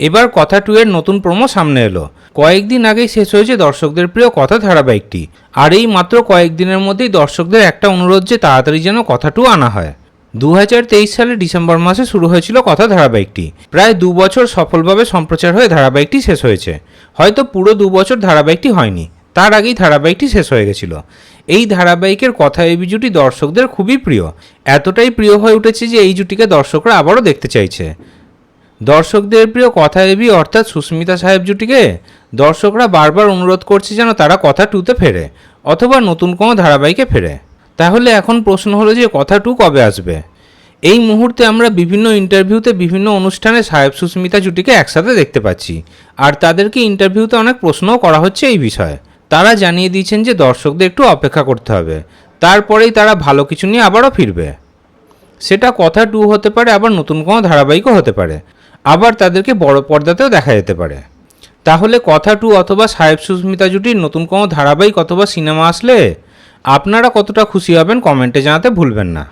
এবার কথা টু এর নতুন প্রোমো সামনে এলো। কয়েকদিন আগেই শেষ হয়েছে দর্শকদের প্রিয় কথা ধারাবাহিকটি। আর এই মাত্র কয়েকদিনের মধ্যেই দর্শকদের একটা অনুরোধ যে তাড়াতাড়ি যেন কথা টু আনা হয়। দু সালে ডিসেম্বর মাসে শুরু হয়েছিল কথা ধারাবাহিকটি। প্রায় দু বছর সফলভাবে সম্প্রচার হয়ে ধারাবাহিকটি শেষ হয়েছে। হয়তো পুরো দু বছর ধারাবাহিকটি হয়নি। তার আগেই ধারাবাহিকটি শেষ হয়ে গেছিল। এই ধারাবাহিকের কথা এবি জুটি দর্শকদের খুবই প্রিয়। এতটাই প্রিয় হয়ে উঠেছে যে এই জুটিকে দর্শকরা আবারও দেখতে চাইছে। দর্শকদের প্রিয় কথা এবি, অর্থাৎ সুস্মিতা সাহেব জুটিকে দর্শকরা বারবার অনুরোধ করছে যেন তারা কথা টুতে ফেরে, অথবা নতুন কোনো ধারাবাহিকে ফেরে। তাহলে এখন প্রশ্ন হলো যে কথা টু কবে আসবে? এই মুহূর্তে আমরা বিভিন্ন ইন্টারভিউতে বিভিন্ন অনুষ্ঠানে সাহেব সুস্মিতা জুটিকে একসাথে দেখতে পাচ্ছি, আর তাদেরকে ইন্টারভিউতে অনেক প্রশ্নও করা হচ্ছে এই বিষয়ে। তারা জানিয়ে দিয়েছেন যে দর্শকদের একটু অপেক্ষা করতে হবে, তারপরেই তারা ভালো কিছু নিয়ে আবারও ফিরবে। সেটা কথা টু হতে পারে, আবার নতুন কোনো ধারাবাহিকও হতে পারে। আবার তাদেরকে বড় পর্দাতেও দেখা যেতে পারে। তাহলে কথা টু অথবা সাহেব সুস্মিতা জুটির নতুন কোনো ধারাবাহিক অথবা সিনেমা আসলে আপনারা কতটা খুশি হবেন কমেন্টে জানাতে ভুলবেন না।